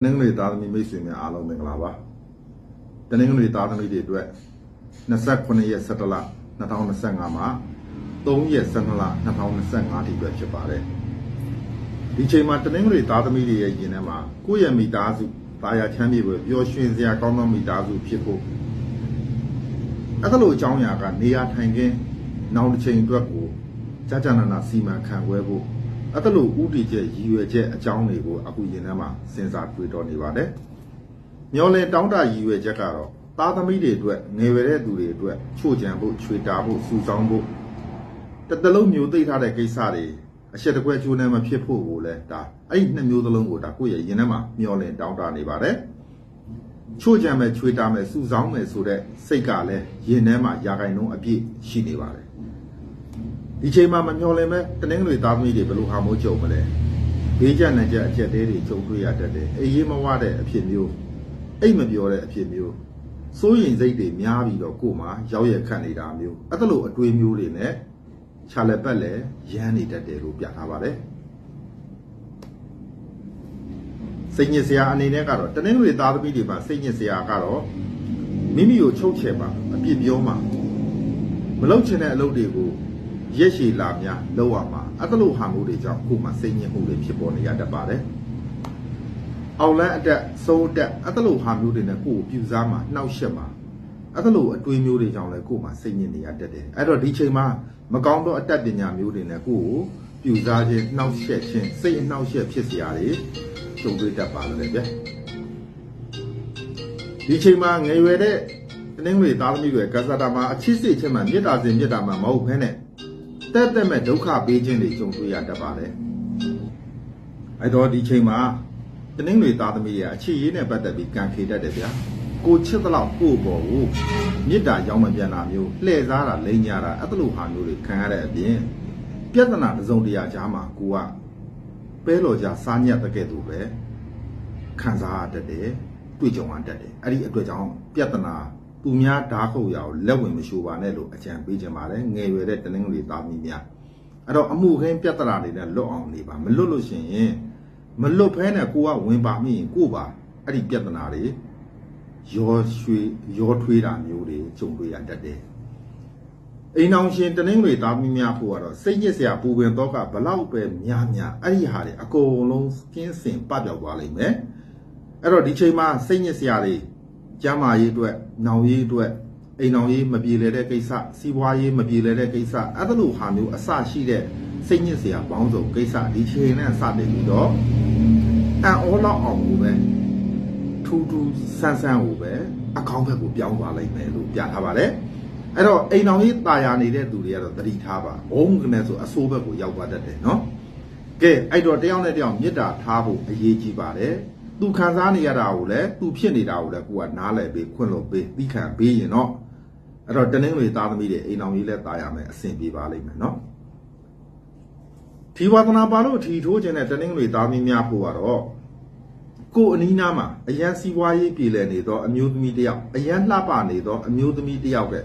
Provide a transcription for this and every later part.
တနင်္ဂနွေသားသမီးမိတ်ဆွေများအားလုံးမင်္ဂလာပါတနင်္ဂနွေသားသမီးတွေအတွက်29ရက်17လ2025မှာ3ရက်12လ2025ဒီပဲဖြစ်ပါတယ်ဒီချိန်မှာတနင်္ဂနွေသားသမီးတွေရဲ့ရင်ထဲမှာကိုယ့်ရဲ့မိသားစုတာယာချမ်းမြေပွဲပျော်ရွှင်စရာကောင်းသောမိသားစုဖြစ်ဖို့အဲ့ဒါလိုအကြောင်းအရာကနေရာထိုင်ခင်းနောက်တစ်ချိန်အတွက်ကိုကြာကြာနာနာစီမံခန့်ခွဲဖို့ အဲ့ဒါလိုဥတီချက်ရည်ရွယ်ချက်အကြောင်းတွေကိုအခုရင်ထဲမှာစဉ်းစားတွေးတောနေပါတယ်။မျောလင်းတောင်းတရည်ရွယ်ချက်ကတော့သားသမီးတွေအတွက်ငယ်ရွယ်တဲ့သူတွေအတွက်ချို့ကြံဖို့ချွေတာဖို့စူဆောင်းဖို့တစ်တလုံးမျိုးသိထားတဲ့ကိစ္စတွေအချက်တကွဲချိုးနေမဖြစ်ဖို့ကိုလည်းဒါအဲ့ဒီနှစ်မျိုးသလုံးကိုဒါကိုယ့်ရဲ့ရင်ထဲမှာမျောလင်းတောင်းတနေပါတယ်။ချို့ကြံမဲ့ချွေတာမဲ့စူဆောင်းမဲ့ဆိုတဲ့စိတ်ကလည်းရင်ထဲမှာယာကိုင်လုံးအပြည့်ရှိနေပါတယ်။ ဒီချိန်မှာမမျောလင်းမဲ့တနင်္ဂနွေသားသမီးတွေဘယ်လိုဟာမိုးကြုံမလဲဘေးကျနဲ့ကြအချက်သေးတွေကြုံတွေ့ရတတ်တယ်အေးရေးမဝတဲ့အဖြစ်မျိုးအိတ်မပြောတဲ့အဖြစ်မျိုးစိုးရင်စိတ်တွေများပြီးတော့ကို့မှာရောက်ရခတ်နေတာမျိုးအဲ့ဒါလိုအတွေးမျိုးတွေနဲ့ခြာလက်ပတ်လဲရမ်းနေတတ်တယ်လို့ပြထားပါတယ်စိတ်ညစ်စရာအနေနဲ့ကတော့တနင်္ဂနွေသားသမီးတွေမှာစိတ်ညစ်စရာကတော့မိမိကိုချုပ်ချယ်ပါအပြစ်ပြောမှာမလုပ်ချင်တဲ့အလုပ်တွေကို ရက်ရှည်လာများလောက်ရမှာအဲ့ဒါလိုဟာမျိုးတွေကြောင့်ခုမှစိတ်ညစ်မှုတွေဖြစ်ပေါ်နေရတတ်ပါတယ်အောင်လန်းအတက်စိုးအတက်အဲ့ဒါလိုဟာမျိုးတွေနဲ့ကိုယ်ကိုပြူစားမှာနှောက်ရှက်မှာအဲ့ဒါလိုအတွေးမျိုးတွေကြောင့်လည်းကိုယ်မှစိတ်ညစ်နေရတတ်တယ်အဲ့တော့ဒီချိန်မှာမကောင်းသောအတက်ပညာမျိုးတွေနဲ့ကိုယ်ကိုပြူစားခြင်းနှောက်ရှက်ခြင်းစိတ်အနှောက်အယှက်ဖြစ်စရာတွေကြုံတွေ့တတ်ပါလေဗျဒီချိန်မှာငယ်ရွယ်တဲ့တနင်္ဂနွေသားသမီးတွေကဇာတာမှာအချစ်စိတ်ချင်းမှမေတ္တာစဉ်မေတ္တာမှမဟုတ်ဘဲနဲ့ တက်တက်မဲ့ဒုက္ခပေးခြင်းတွေကြုံတွေ့ရတတ်ပါတယ်အဲ့တော့ဒီချိန်မှာတနင်္ဂနွေသားသမီးရဲ့အခြေရေးနဲ့ပတ်သက်ပြီးကံခေတတ်တယ်ဗျာကိုချစ်သလောက်ကို့ပေါ်ကိုမေတ္တာရောင်းမပြန်တာမျိုးလှည့်စားတာလိန်ညာတာအဲ့လိုဟာမျိုးတွေခံရတဲ့အပြင်ပြဿနာတစ်စုံတရာကြားမှာကိုကပဲလော်ကြစားညက်တဲ့ကဲ့သို့ပဲခံစားရတတ်တယ်တွေ့ကြုံရတတ်တယ်အဲ့ဒီအတွက်ကြောင့်ပြဿနာ သူများဓာတ်ခုတ်ရအောင်လက်ဝင်မရှိုးပါနဲ့လို့အကြံပေးခြင်းပါတယ်ငယ်ရွယ်တဲ့တနင်္ဂနွေသားသမီးများအဲ့တော့အမှုခင်းပြဿနာတွေနဲ့လွတ်အောင်နေပါမလွတ်လို့ရှိရင်မလွတ်ဖဲနဲ့ကိုကဝင်ပါမိရင်ကိုပါအဲ့ဒီပြဿနာတွေရောရွှေရောထွေးတာမျိုးတွေကြုံတွေ့ရတတ်တယ်အိမ်အောင်ရှင်တနင်္ဂနွေသားသမီးများဖို့ကတော့စိတ်ညစ်စရာပူပင်တော့ကဘလောက်ပဲများများအဲ့ဒီဟာတွေအကုန်လုံးကင်းစင်ပပျောက်သွားလိမ့်မယ်အဲ့တော့ဒီချိန်မှာစိတ်ညစ်စရာတွေ ကျမ်းမာရေးအတွက်၊နောင်ရေးအတွက်အိမ်အောင်ရေးမပြေလည်တဲ့ကိစ္စစီးပွားရေးမပြေလည်တဲ့ကိစ္စအဲ့ဒါလိုဟာမျိုးအစရှိတဲ့စိတ်ညစ်စရာပေါင်းစုံကိစ္စဒီချိန်နဲ့စတင်ပြီးတော့အံ့ဩလောက်အောင်ကိုပဲထူးထူးဆန်းဆန်းကိုပဲအကောင့်ဘက်ကိုပြောင်းသွားလိုက်မယ်လို့ပြထားပါတယ်အဲ့တော့အိမ်အောင်ရေးตายာနေတဲ့သူတွေကတော့သတိထားပါဘုံကနေဆိုအဆိုးဘက်ကိုရောက်သွားတတ်တယ်နော်ကဲအဲ့တော့တယောက်နဲ့တယောက်မေတ္တာထားဖို့အရေးကြီးပါတယ် သူခံစားနေရတာကိုလည်းသူဖြစ်နေတာကိုလည်းကိုကနားလည်ပေးခွင့်လို့ပေးသိခံပေးရင်တော့အဲ့တော့တနင်္ဂနွေသားသမီးတွေအိမ်အောင်ကြီးလည်းตายရမယ်အဆင်ပြေပါလိမ့်မယ်နော်ဒီဝါသနာပါလို့ထီထိုးခြင်းတဲ့တနင်္ဂနွေသားသမီးများဖို့ကတော့ကိုအနီးနားမှာအရန်စီးပွားရေးပြည်လည်နေသောအမျိုးသမီးတယောက်အရန်လှပနေသောအမျိုးသမီးတယောက်က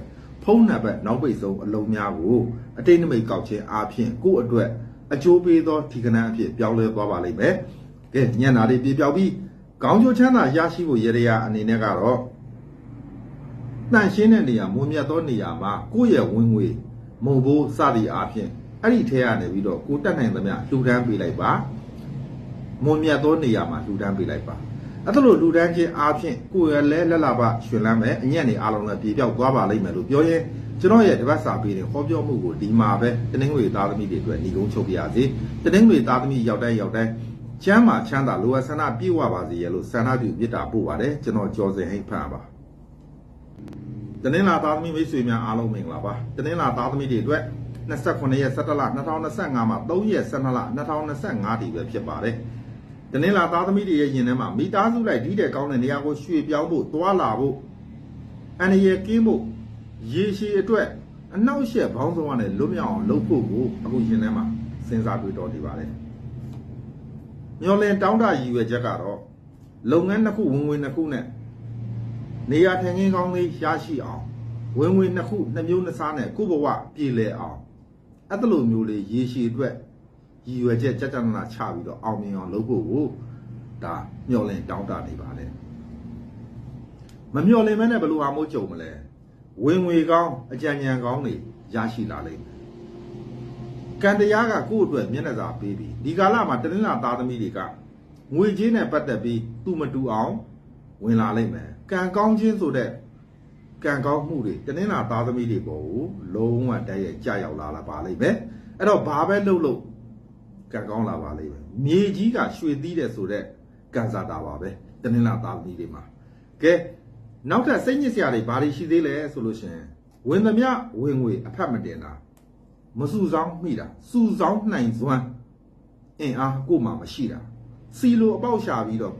ဖုံးနံပါတ်နောက်ပိတ်ဆုံးအလုံးများကိုအတိတ်နမိတ်ကောက်ခြင်းအားဖြင့်ကို့အတွက်အကျိုးပေးသောဒီကနန်းအဖြစ်ပြောင်းလဲသွားပါလိမ့်မယ်ကဲညံ့နာတွေပြေပြောက်ပြီး ကောင်းကျိုးချမ်းသာရရှိဖို့ရရအနေနဲ့ကတော့တန့်ရှင်းတဲ့နေရာမွန်မြတ်သောနေရာမှာကိုယ့်ရဲ့ဝင်ငွေမုံဘိုးစသည်အားဖြင့်အဲ့ဒီထဲကနေပြီးတော့ကိုတက်နိုင်သမျှလှူဒန်းပေးလိုက်ပါမွန်မြတ်သောနေရာမှာလှူဒန်းပေးလိုက်ပါအဲ့ဒါလိုလှူဒန်းခြင်းအားဖြင့်ကိုယ်ရလဲလက်လာပရှင်လန်းမယ်အညံ့နေအားလုံးလည်းပြေပြောက်သွားပါလိမ့်မယ်လို့ပြောရင်ကျွန်တော်ရဲ့တပတ်စာပေးတဲ့ဟောပြောမှုကိုဒီမှာပဲတနင်္ဂနွေသားသမီးတွေအတွက်ညီကုန်းချုပ်ပြရစီတနင်္ဂနွေသားသမီးရောက်တိုင်းရောက်တိုင်း ကျမ်းမှာချမ်းသာလိုအပ်ဆန္ဒပြည့်ဝပါစေရလို့ဆန္ဒပြုမေတ္တာပို့ပါတယ်ကျွန်တော်ကြော်စင်ဟိတ်ဖတ်ပါတနင်္လာသားသမီးမိတ်ဆွေများအားလုံးမင်္ဂလာပါတနင်္လာသားသမီးတွေအတွက်29ရက်17လ2025မှာ3ရက်12လ2025ဒီပဲဖြစ်ပါတယ်တနင်္လာသားသမီးတွေရဲ့ယင်ထဲမှာမိသားစုလိုက်ဒီတဲ့ကောင်းတဲ့နေရာကိုရွှေ့ပြောင်းဖို့တွာလာဖို့အန္တရာယ်ကင်းဖို့ရေရှည်အတွက်အနောက်ရှက်ဘောင်းဆောင်ကနေလွတ်မြောက်အောင်လုပ်ဖို့ကိုအခုယင်ထဲမှာစဉ်းစားတွေ့တော်နေပါတယ် မျောလင်တောင်းတရည်ရွယ်ချက်ကတော့လုပ်ငန်းတစ်ခုဝင်ဝင်တစ်ခုနဲ့နေရာထိုင်ခင်းကောင်းလေးရရှိအောင်ဝင်ဝင်နှစ်ခုနှစ်မျိုးနှစ်စားနဲ့ကိုယ့်ဘဝပြည်လဲအောင်အဲ့ဒါလိုမျိုးလေးရေရှည်အတွက်ရည်ရွယ်ချက်ကြကြနာနာချပြီးတော့အောင်မြင်အောင်လုပ်ဖို့ကိုတဒါမျောလင့်တောင်းတနေပါလေမမျောလင့်မဲနဲ့ဘယ်လိုဟာမို့ကြုံမလဲဝင်ငွေကောင်းအကြံဉာဏ်ကောင်းတွေရရှိလာလိမ့်မယ် ကံတရားကကိုယ့်အတွက်မျက်နှာစာပေးပြီးဒီကာလမှာတနင်္လာသားသမီးတွေကငွေကြေးနဲ့ပတ်သက်ပြီးသူမတူအောင်ဝင်လာလိမ့်မယ်ကံကောင်းခြင်းဆိုတဲ့ကံကောင်းမှုတွေတနင်္လာသားသမီးတွေပေါ်ကိုလုံးဝတည်းရဲ့ကြာရောက်လာလာပါလိမ့်မယ်အဲ့တော့ဘာပဲလုပ်လို့ကံကောင်းလာပါလိမ့်မယ်မြေကြီးကရွှေသီးတဲ့ဆိုတဲ့ကံစားတာပါပဲတနင်္လာသားသမီးတွေမှာကဲနောက်ထပ်စိတ်ညစ်စရာတွေဘာတွေရှိသေးလဲဆိုလို့ရှိရင်ဝင်သမျှဝင်ငွေအဖက်မတင်တာ မစုဆောင်းမိတာစုဆောင်းနိုင်စွမ်းအင်အားကို့မှာမရှိတာစီလိုအပေါက်ရှာပြီးတော့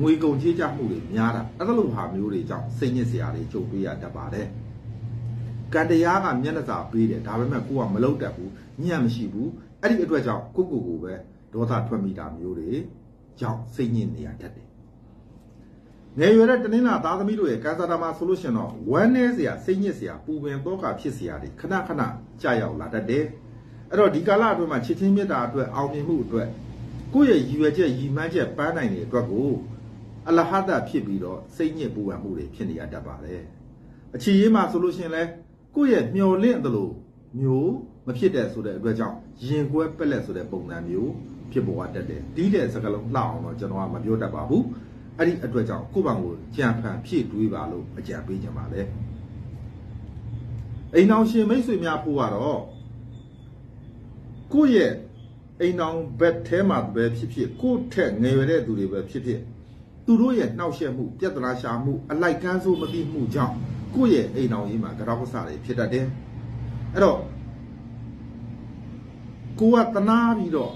ငွေကုန်ချေးကြမှုတွေများတာအဲ့လိုဟာမျိုးတွေကြောင့်စိတ်ညစ်စရာတွေကြုံတွေ့ရတတ်ပါတယ်ကံတရားကမျက်နှာစာပေးတယ်ဒါပေမဲ့ကိုကမလုပ်တတ်ဘူးညံ့မရှိဘူးအဲ့ဒီအတွက်ကြောင့်ကိုကိုကိုပဲဒေါသထွက်မိတာမျိုးတွေကြောင့်စိတ်ညစ်နေရတတ်တယ် ငယ်ရွယ်တဲ့တနင်္လာသားသမီးတို့ရဲ့ကာသတာမှာဆိုလို့ရှင်တော့ဝမ်းနည်းစရာစိတ်ညစ်စရာပူပင်တော့ကဖြစ်စရာတွေခဏခဏကြာရောက်လာတတ်တယ်အဲ့တော့ဒီကာလအတွင်းမှာချစ်ချင်းမေတ္တာအတွက်အောင်မြင်မှုအတွက်ကိုယ့်ရဲ့ရည်ရွယ်ချက်ရည်မှန်းချက်ပန်းနိုင်တဲ့အတွက်ကိုအလဟဒဖြစ်ပြီးတော့စိတ်ညစ်ပူပန်မှုတွေဖြစ်နေရတတ်ပါတယ်အခြေရေးမှာဆိုလို့ရှင်လဲကိုယ့်ရဲ့မျော်လင့်သလိုမျိုးမဖြစ်တဲ့ဆိုတဲ့အတွက်ကြောင့်ရင်ကွဲပက်လက်ဆိုတဲ့ပုံစံမျိုးဖြစ်ပေါ်တတ်တယ်ဒီတဲ့စကားလုံးလှအောင်တော့ကျွန်တော်ကမပြောတတ်ပါဘူး အဲ့ဒီအတွက်ကြောင့်ကိုယ့်ဘာကိုကြံဖန်ဖြည့်တွေးပါလို့အကြံပေးကြပါလေအိမ်အောင်ရှင်မိတ်ဆွေများဖို့ကတော့ကိုယ့်ရဲ့အိမ်အောင်ဘက်ထဲမှာပဲဖြစ်ဖြစ်ကိုယ့်ထက်ငယ်ရွယ်တဲ့သူတွေပဲဖြစ်ဖြစ်သူတို့ရဲ့နှောက်ယှက်မှုပြဿနာရှာမှုအလိုက်ကန်းဆိုးမသိမှုကြောင့်ကိုယ့်ရဲ့အိမ်အောင်ကြီးမှာကြောက်စတွေဖြစ်တတ်တယ်အဲ့တော့ကိုကတနာပြီးတော့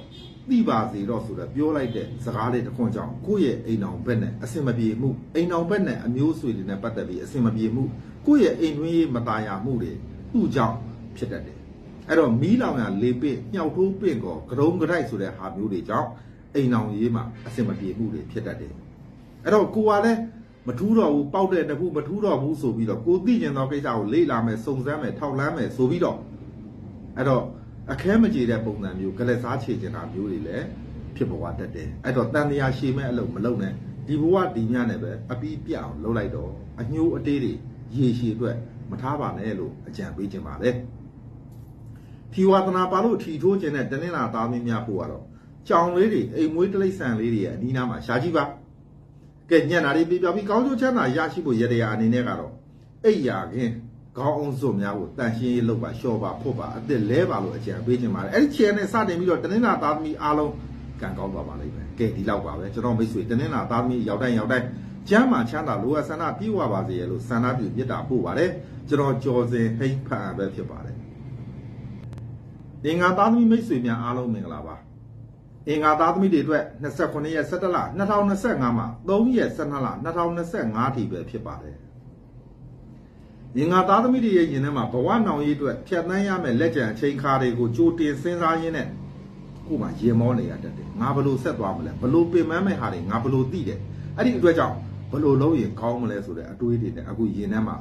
သိပါစေတော့ဆိုတော့ပြောလိုက်တဲ့စကားလေးတစ်ခွန်းကြောင့်ကိုယ့်ရဲ့အိမ်အောင်ဘက်နဲ့အစင်မပြေမှုအိမ်အောင်ဘက်နဲ့အမျိုးအဆွေတွေနဲ့ပတ်သက်ပြီးအစင်မပြေမှုကိုယ့်ရဲ့အိမ်တွင်းရေးမตายာမှုတွေသူ့ကြောင့်ဖြစ်တတ်တယ်အဲ့တော့မီးလောင်ရလေပင့်ညှောက်ထိုးပင့်ကောကရုံကရိုက်ဆိုတဲ့ဟာမျိုးတွေကြောင့်အိမ်အောင်ရေးမှာအစင်မပြေမှုတွေဖြစ်တတ်တယ်အဲ့တော့ကိုကလည်းမထူးတော့ဘူးပေါက်တဲ့တခုမထူးတော့ဘူးဆိုပြီးတော့ကိုသိကျင်သောကိစ္စကိုလေ့လာမယ်စုံစမ်းမယ်ထောက်လန်းမယ်ဆိုပြီးတော့အဲ့တော့ အခဲမကြေတဲ့ပုံစံမျိုးကလက်စားချေချင်တာမျိုးတွေလည်းဖြစ်ပေါ်တတ်တယ်အဲ့တော့တန်တရားရှည်မဲ့အလုပ်မလုပ်နဲ့ဒီဘဝဒီညနဲ့ပဲအပီးပြအောင်လုပ်လိုက်တော့အညှိုးအတေးတွေရေရှည်အတွက်မထားပါနဲ့လို့အကြံပေးခြင်းပါလေထီဝါသနာပါလို့ထီထိုးခြင်းနဲ့တနင်္လာသားမင်းများဖို့ကတော့ကြောင်လေးတွေအိမ်မွေးတိရစ္ဆာန်လေးတွေရဲ့အနီးနားမှာရှားကြည့်ပါကဲညံ့တာတွေပြပြပြီးကောင်းကျိုးချမ်းသာရရှိဖို့ရတရားအနေနဲ့ကတော့အိတ်ရာခင်း ခေါင်းအောင်စွတ်များကိုတန်ရှင်းရေးလုပ်ပါလျှော်ပါဖို့ပါအစ်စ်လဲပါလို့အကြံပေးခြင်းပါတယ်အဲ့ဒီခြေနဲ့စတင်ပြီးတော့တနင်္လာသားသမီးအားလုံးကံကောင်းသွားပါလိမ့်မယ်ကဲဒီလောက်ပါပဲကျွန်တော်မိတ်ဆွေတနင်္လာသားသမီးရောက်တိုင်းရောက်တိုင်းကျမ်းမာချမ်းသာလိုအပ်ဆန္ဒပြည့်ဝပါစေရလို့ဆန္ဒပြုမြတ်တာပို့ပါတယ်ကျွန်တော်ကြော်စင်ဟိတ်ဖန်ပဲဖြစ်ပါတယ်အင်္ဂါသားသမီးမိတ်ဆွေများအားလုံးမင်္ဂလာပါအင်္ဂါသားသမီးတွေအတွက်29ရက်17လ2025မှာ3ရက်12လ2025ထိပဲဖြစ်ပါတယ် ငင်္ဂါသားသမီးတွေရဲ့ယင်ထဲမှာဘဝနောင်ရေးအတွက်ဖြတ်သန်းရမယ့်လက်ကျန်အချိန်ခါတွေကိုကြိုတင်စဉ်းစားရင်းနဲ့ကို့မှာရင်မောနေရတတ်တယ်ငါဘလို့ဆက်သွားမလဲဘလို့ပင်ပန်းမဲ့ဟာတွေငါဘလို့သိတယ်အဲ့ဒီအတွက်ကြောင့်ဘလို့လုံးရင်ကောင်းမလဲဆိုတဲ့အတွေးတွေနဲ့အခုယင်ထဲမှာ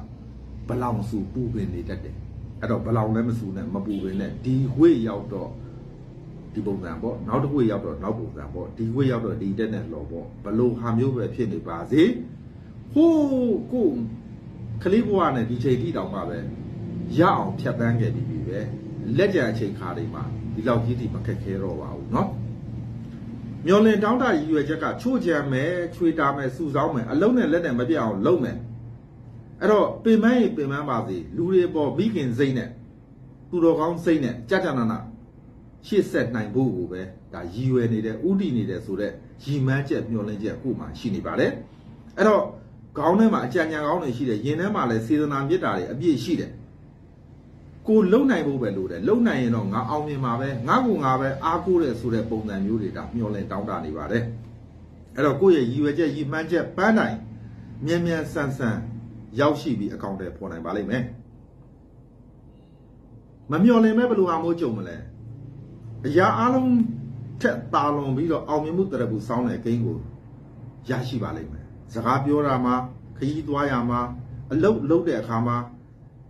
ဘလောင်စုပူပင်နေတတ်တယ်အဲ့တော့ဘလောင်လည်းမစူနဲ့မပူပင်နဲ့ဒီဝေးရောက်တော့ဒီပုံစံပေါ့နောက်တစ်ဝေးရောက်တော့နောက်ပုံစံပေါ့ဒီဝေးရောက်တော့ဒီတက်နဲ့လော်ပေါ့ဘလို့ဟာမျိုးပဲဖြစ်နေပါစေဟိုးကို ကလေးဘဝနဲ့ဒီချိန်ထိတောင်မှပဲရအောင်ဖြတ်တန်းခဲ့ပြီးပြီပဲလက်ကြံအချိန်ခါတွေမှာဒီလောက်ကြီးထိမခက်ခဲတော့ပါဘူးเนาะမျောလင်တောင်းတရည်ရွယ်ချက်ကချို့ကြံမယ်ချွေတာမယ်စုဆောင်းမယ်အလုံးနဲ့လက်နဲ့မပြတ်အောင်လုပ်မယ်အဲ့တော့ပင်မရင်ပင်မပါစေလူတွေပေါ်မိခင်စိတ်နဲ့သူတော်ကောင်းစိတ်နဲ့ကြကြနာနာရှေ့ဆက်နိုင်ဖို့ကိုပဲဒါရည်ရွယ်နေတဲ့ဥတည်နေတဲ့ဆိုတော့ရည်မှန်းချက်မျောလင့်ချက်ကိုမှရှိနေပါတယ်အဲ့တော့ ခေါင်းထဲမှာအကြံဉာဏ်ကောင်းတွေရှိတယ်ရင်ထဲမှာလည်းစေတနာမေတ္တာတွေအပြည့်ရှိတယ်ကိုလုံနိုင်ဖို့ပဲလိုတယ်လုံနိုင်ရင်တော့ငါအောင်မြင်မှာပဲငါကငါပဲအားကိုးတယ်ဆိုတဲ့ပုံစံမျိုးတွေဒါမျောလင့်တောင်းတနေပါတယ်အဲ့တော့ကိုယ့်ရဲ့ရည်ရွယ်ချက်ရည်မှန်းချက်ပန်းနိုင်မြန်မြန်ဆန်ဆန်ရောက်ရှိပြီးအကောင့်တွေပေါ်နိုင်ပါလိမ့်မယ်မမျော်လင့်မဲ့ဘယ်လိုအားမိုးကြုံမလဲအရာအလုံးထက်တာလွန်ပြီးတော့အောင်မြင်မှုတရဘူးစောင်းတဲ့ဂိမ်းကိုရရှိပါလိမ့်မယ် စကားပြောတာမှာခရီးသွားရမှာအလုတ်လုတ်တဲ့အခါမှာ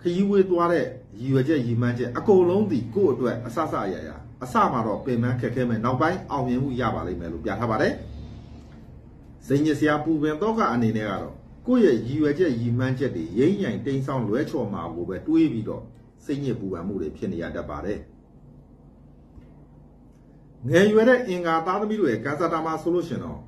ခရီးဝေးသွားတဲ့ရည်ရွယ်ချက်ရည်မှန်းချက်အကုန်လုံးဒီကိုယ့်အတွက်အဆဆအရာရာအစမှာတော့ပင်ပန်းခက်ခဲမယ်နောက်ပိုင်းအောင်မြင်မှုရပါလိမ့်မယ်လို့ပြထားပါတယ်စိတ်ညစ်စရာပူပင်တော့ကအနေနဲ့ကတော့ကိုယ့်ရဲ့ရည်ရွယ်ချက်ရည်မှန်းချက်တွေရိမ့်ရိုင်တိမ်ဆောင်လွဲချော်မှာကိုပဲတွေးပြီးတော့စိတ်ညစ်ပူပန်မှုတွေဖြစ်နေရတတ်ပါတယ်ငယ်ရွယ်တဲ့အင်္ဂါသားသမီးတွေရဲ့ကန်ဆာတာမှာဆိုလို့ရှင်တော့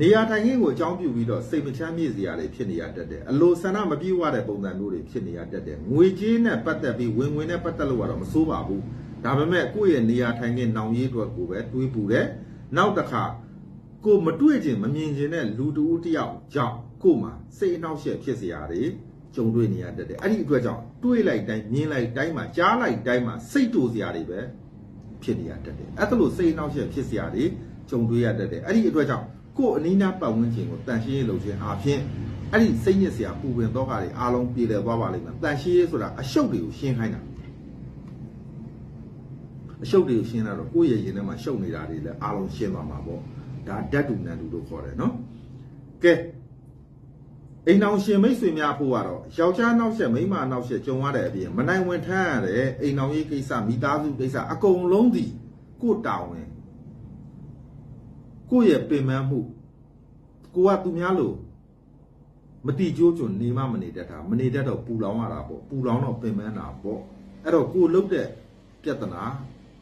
နေရာထိုင်ခင်းကိုအကြောင်းပြုပြီးတော့စိတ်မချမ်းမြေ့စရာတွေဖြစ်နေရတတ်တယ်အလိုဆန္ဒမပြေဝတဲ့ပုံစံမျိုးတွေဖြစ်နေရတတ်တယ်ငွေကြေးနဲ့ပတ်သက်ပြီးဝင်ငွေနဲ့ပတ်သက်လို့ကတော့မစိုးပါဘူးဒါပေမဲ့ကိုယ့်ရဲ့နေရာထိုင်ခင်းနောင်ရေးအတွက်ကိုပဲတွေးပူတယ်နောက်တစ်ခါကိုမတွေ့ခြင်းမမြင်ခြင်းနဲ့လူတူဦးတယောက်ကြောင့်ကို့မှာစိတ်အနှောက်အယှက်ဖြစ်စရာတွေကြုံတွေ့နေရတတ်တယ်အဲ့ဒီအတွက်ကြောင့်တွေးလိုက်တိုင်းမြင်လိုက်တိုင်းမှာကြားလိုက်တိုင်းမှာစိတ်တူစရာတွေပဲဖြစ်နေရတတ်တယ်အဲ့ဒါလို့စိတ်အနှောက်အယှက်ဖြစ်စရာတွေကြုံတွေ့ရတတ်တယ်အဲ့ဒီအတွက်ကြောင့် ကိုယ်အနီးနားပတ်ဝန်းကျင်ကိုတန်ရှင်းရေးလုပ်ခြင်းအပြင်အဲ့ဒီစိတ်ညစ်စရာပူပင်တော့ကတွေအားလုံးပြည်လည်သွားပါလိမ့်မယ်တန်ရှင်းရေးဆိုတာအရှုပ်တွေကိုရှင်းခိုင်းတာအရှုပ်တွေကိုရှင်းတာတော့ကိုယ့်ရဲ့ရင်ထဲမှာရှုပ်နေတာတွေလည်းအားလုံးရှင်းသွားမှာပေါ့ဒါဓာတ်တူနံတူလို့ခေါ်တယ်နော်ကဲအိမ်အောင်ရှင်မိတ်ဆွေများဖို့ကတော့ယောက်ျားနောက်ဆက်မိန်းမနောက်ဆက်ကြုံရတဲ့အပြင်မနိုင်ဝင်ထမ်းရတဲ့အိမ်အောင်ရေးကိစ္စမိသားစုကိစ္စအကုန်လုံးဒီကိုယ်တာဝန် ကိုယ့်ရဲ့ပင်ပန်းမှုကိုကသူများလို့မတိကျိုးကျွနေမှမနေတတ်တာမနေတတ်တော့ပူလောင်ရတာပေါ့ပူလောင်တော့ပင်ပန်းတာပေါ့အဲ့တော့ကိုလုတ်တဲ့ပြဿနာ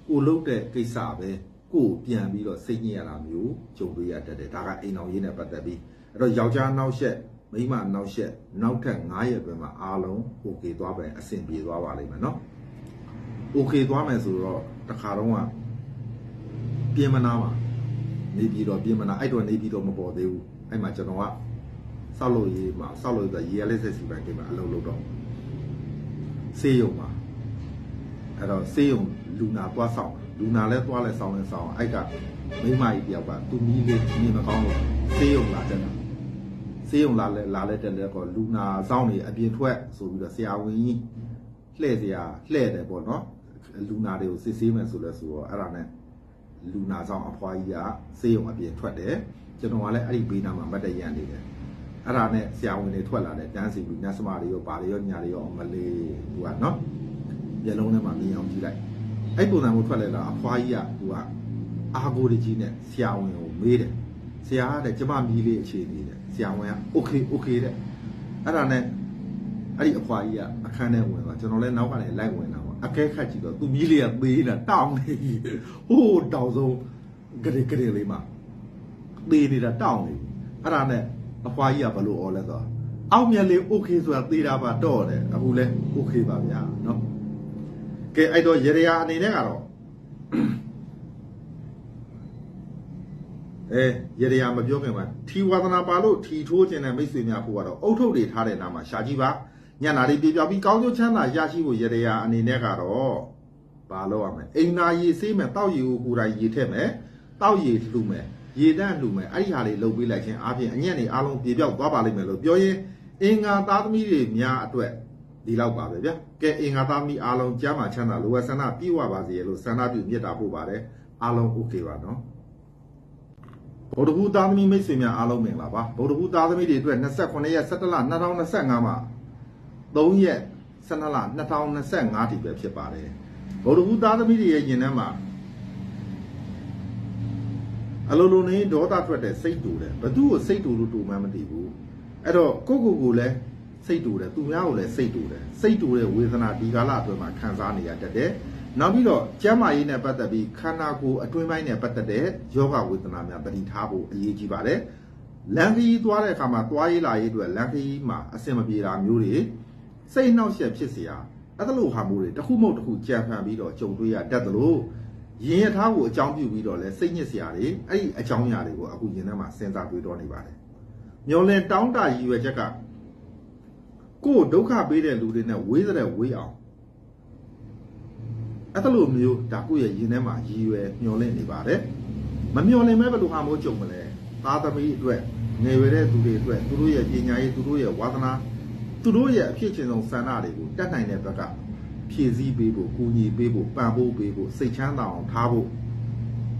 ကိုလုတ်တဲ့ကိစ္စပဲကိုပြန်ပြီးတော့စိတ်ညစ်ရတာမျိုးကြုံတွေ့ရတတ်တယ်ဒါကအိမ်အောင်ရေးနဲ့ပတ်သက်ပြီးအဲ့တော့ယောက်ျားနောက်ဆက်မိန်းမနောက်ဆက်နောက်ထပ်9ရက်ပဲမှာအားလုံး okay သွားပဲအဆင်ပြေသွားပါလိမ့်မယ်နော် okay သွားမယ်ဆိုတော့တခါတော့ကပြင်မနာပါ နေပြီးတော့ပြင်မနာအဲ့တော့နေပြီးတော့မပေါ်သေးဘူးအဲ့မှာကျွန်တော်ကဆောက်လို့ရေးမှာဆောက်လို့ဆိုရေရလက်ဆက်စီပိုင်းကိမှာအလုပ်လုပ်တော့စေးရုံမှာအဲ့တော့စေးရုံလူနာသွားဆောင်လူနာလဲသွားလဲဆောင်လဲဆောင်အဲ့ကမိမကြီးတယောက်ကသူမီးလေးမြင်မကောင်းလို့စေးရုံလာတက်တာစေးရုံလာလဲလာလဲတက်လဲကောလူနာဆောင်နေအပြင်ထွက်ဆိုပြီးတော့ဆရာဝန်ကြီးလှည့်စရာလှည့်တယ်ပေါ့နော်လူနာတွေကိုစစ်ဆေးမယ်ဆိုလဲဆိုတော့အဲ့ဒါနဲ့ လူနာဆောင်အဖွားကြီးကစေးရုံအပြင်ထွက်တယ်ကျွန်တော်ကလည်းအဲ့ဒီဘေးနားမှာမတ်တရန်နေတယ်အဲ့ဒါနဲ့ဆရာဝန်တွေထွက်လာတယ်တန်းစီလူနတ်စမတွေရောဘာတွေရောညာတွေရောမလေးသူကနော်မျက်လုံးထဲမှာမြင်အောင်ကြည့်လိုက်အဲ့ပုံစံကိုထွက်လာတာအဖွားကြီးကသူကအာကိုတကြီးနဲ့ဆရာဝန်ကိုမေးတယ်ဆရာကတဲ့ကျမမီးလေးအခြေအနေတဲ့ဆရာဝန်က okay okay တဲ့အဲ့ဒါနဲ့အဲ့ဒီအဖွားကြီးကအခန်းထဲဝင်သွားကျွန်တော်လည်းနောက်ကနေလိုက်ဝင်တာပေါ့ အကဲခတ်ကြည့်တော့သူမီးလေးကသေးတာတောင်းနေပြီဟိုးတောင်ဆုံးဂရေဂရေလေးမှာသေးနေတာတောင်းနေပြီအဲ့ဒါနဲ့အဖွားကြီးကဘလို့ဩလဲဆိုတော့အောက်မြက်လေး okay ဆိုတာသေးတာပါတော့တယ်အခုလဲ okay ပါဗျာနော်ကဲအဲ့တော့ရေရအနေနဲ့ကတော့အဲရေရမပြောခင်မှာထီဝါသနာပါလို့ထီထိုးခြင်းတဲ့မိတ်ဆွေများဖို့ကတော့အုတ်ထုတ်တွေထားတဲ့နာမှာရှာကြည့်ပါ ညနာလေးပြပြပြီးကောင်းကျိုးချမ်းသာရရှိဖို့ရေရအနေနဲ့ကတော့ဘာလို့ရမလဲအိမ်နာရေဆေးမယ်တောက်ရည်ကိုကိုယ်တိုင်ရေထည့်မယ်တောက်ရည်လှူမယ်ရေတန့်လှူမယ်အဲ့ဒီဟာလေးလုပ်ပေးလိုက်ခြင်းအပြင်အညက်နေအားလုံးပြေပြောက်သွားပါလိမ့်မယ်လို့ပြောရင်အင်္ဂါသားသမီးတွေများအတွက်ဒီလောက်ပါပဲဗျာကဲအင်္ဂါသားသမီးအားလုံးကြားမှာချမ်းသာလိုဝဆန္ဒပြည့်ဝပါစေလို့ဆန္ဒပြုမြတ်တာပို့ပါတယ်အားလုံး okay ပါနော်ဗုဒ္ဓဘူးသားသမီးမိတ်ဆွေများအားလုံးမင်္ဂလာပါဗုဒ္ဓဘူးသားသမီးတွေအတွက်28ရက်17လ2025မှာ 3ရက်12လ2025တိပဲဖြစ်ပါတယ်ဗုဒ္ဓဘူးသားသမီးတွေရဲ့ယင်ထဲမှာအလိုလိုနေဒေါသထွက်တဲ့စိတ်တူတယ်ဘသူ့ကိုစိတ်တူလို့တူမှမသိဘူးအဲ့တော့ကိုကိုကိုလည်းစိတ်တူတယ်သူများကိုလည်းစိတ်တူတယ်စိတ်တူတဲ့ဝေဒနာဒီကာလအတွင်းမှာခံစားနေရတတ်တယ်နောက်ပြီးတော့ကျမ်းမာရေးနဲ့ပတ်သက်ပြီးခန္ဓာကိုယ်အတွင်းပိုင်းနဲ့ပတ်သက်တဲ့ယောဂဝေဒနာများတတိထားဖို့အရေးကြီးပါတယ်လန်ခီးသွားတဲ့အခါမှာသွားရေးလာရေးအတွက်လန်ခီးမှာအဆင်မပြေတာမျိုးတွေ စိတ်နှောက်ယှက်ဖြစ်เสียအဲ့ဒါလိုဟာမျိုးတွေတစ်ခုမဟုတ်တစ်ခုကြံဖန်ပြီးတော့ကြုံတွေ့ရတတ်တယ်လို့ရင်ရထားကိုအကြောင်းပြုပြီးတော့လဲစိတ်ညစ်စရာတွေအဲ့ဒီအကြောင်းအရာတွေကိုအခုရင်ထဲမှာစဉ်းစားတွေးတော့နေပါတယ်မျောလင်းတောင်းတရည်ရွယ်ချက်ကကိုယ်ဒုက္ခပေးတဲ့လူတွေနဲ့ဝေးတဲ့ဝေးအောင်အဲ့ဒါလိုမျိုးဒါကိုယ့်ရဲ့ရင်ထဲမှာရည်ရွယ်မျောလင့်နေပါတယ်မမျောလင့်မဲ့ဘယ်လိုဟာမျိုးကြုံမလဲသားသမီးအတွက်ငယ်ရွယ်တဲ့သူတွေအတွက်သူတို့ရဲ့ပညာရေးသူတို့ရဲ့ဝါသနာ သူတို့ရဲ့အဖြစ်ချင်းဆုံးဆန္ဒတွေကိုတတ်နိုင်တဲ့ဘက်ကဖြည့်ဆည်းပေးဖို့ကူညီပေးဖို့ပံ့ပိုးပေးဖို့စိတ်ချမ်းသာအောင်ထားဖို့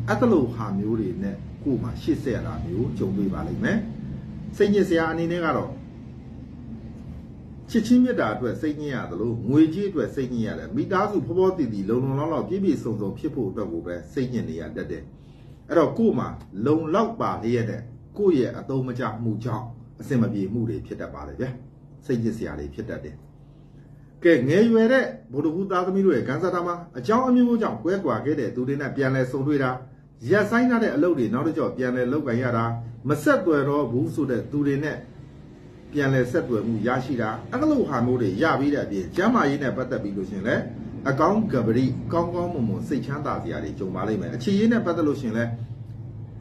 အဲ့ဒါလိုဟာမျိုးတွေနဲ့ကိုယ်မှာရှေ့ဆက်ရတာမျိုးကြုံတွေ့ပါလိမ့်မယ်စိတ်ညစ်စရာအနေနဲ့ကတော့ချစ်ချင်းမြတ်တာအတွက်စိတ်ညစ်ရတယ်လို့ငွေကြီးအတွက်စိတ်ညစ်ရတယ်မိသားစုဖောဖောတည်တည်လုံလုံလောက်လောက်ပြည့်ပြည့်စုံစုံဖြစ်ဖို့အတွက်ကိုပဲစိတ်ညစ်နေရတတ်တယ်အဲ့တော့ကို့မှာလုံလောက်ပါလျက်တဲ့ကိုယ့်ရဲ့အတုံးမကျမှုကြောင့်အစင်မပြေမှုတွေဖြစ်တတ်ပါလေဗျာ စိတ်ညစ်စရာတွေဖြစ်တတ်တယ်ကဲငယ်ရွယ်တဲ့ဘုဒ္ဓဘူးသားသမီးတို့ရဲ့ကံစားတာမှာအကြောင်းအမျိုးမျိုးကြောင့်ကွဲကွာခဲ့တဲ့သူတွေနဲ့ပြန်လဲဆုံတွေ့တာရက်ဆိုင်ထားတဲ့အလုပ်တွေနောက်တစ်ကြော့ပြန်လဲလုပ်ကန်ရတာမဆက်သွယ်တော့ဘူးဆိုတဲ့သူတွေနဲ့ပြန်လဲဆက်သွယ်မှုရရှိတာအဲ့လိုဟာမျိုးတွေရပြီးတဲ့အပြင်ကျမ်းမာရေးနဲ့ပတ်သက်ပြီးလို့ရှရင်လဲအကောင်းကပရိကောင်းကောင်းမွန်မွန်စိတ်ချမ်းသာစရာတွေကြုံပါလိမ့်မယ်အခြေရေးနဲ့ပတ်သက်လို့ရှရင်လဲ